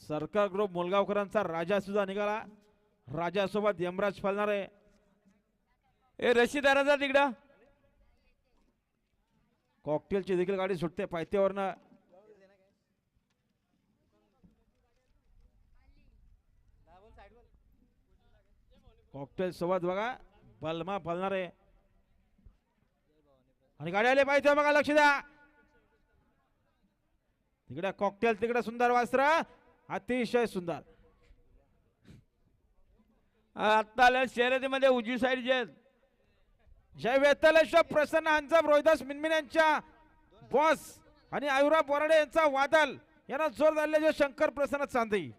सरकार ग्रुप मुलगावकरांचा राजा सुद्धा निघाला. राजासोबत यमराज फलणार. आहे ए रशीदाराचा तिकडं. कॉकटेलची देखील गाडी सुटते पायथ्यावरनं. कॉकटेल सोबत बघा बलमा फलणार. आहे आणि गाडी आली पाहिजे बघा लक्ष द्या. तिकडे कॉकटेल तिकडे सुंदर वास्त्र. अतिशय सुंदर. आत्ता आल्या शर्यतीमध्ये उजवी साईड जे. जय वेतलेश्वर प्रसन्न हंसम रोहिदास मिनमिन यांच्या बॉस आणि आयुरा बोराडे यांचा वादल. यांना जोर झाले जे शंकर प्रसन्न चांदई.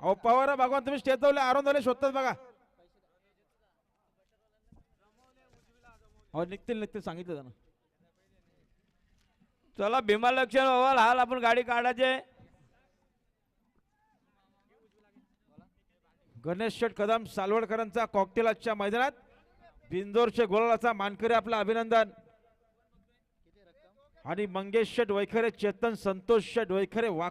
अहो पवार भगवान तुम्ही स्टेजवले आरोंदवले शोधतात बघा. अहो निघतील निघतील सांगितलं त्यांना. चला भीमा लक्षण व्हाल हाल आपण गाडी काढायचे गणेश शेठ कदम सालवडकरांचा कॉकटेल आजच्या मैदानात. बिंदोरचे गोलाचा मानकरी आपलं अभिनंदन. आणि मंगेश शेठ वैखरे चेतन संतोष शेठ वैखरे वाक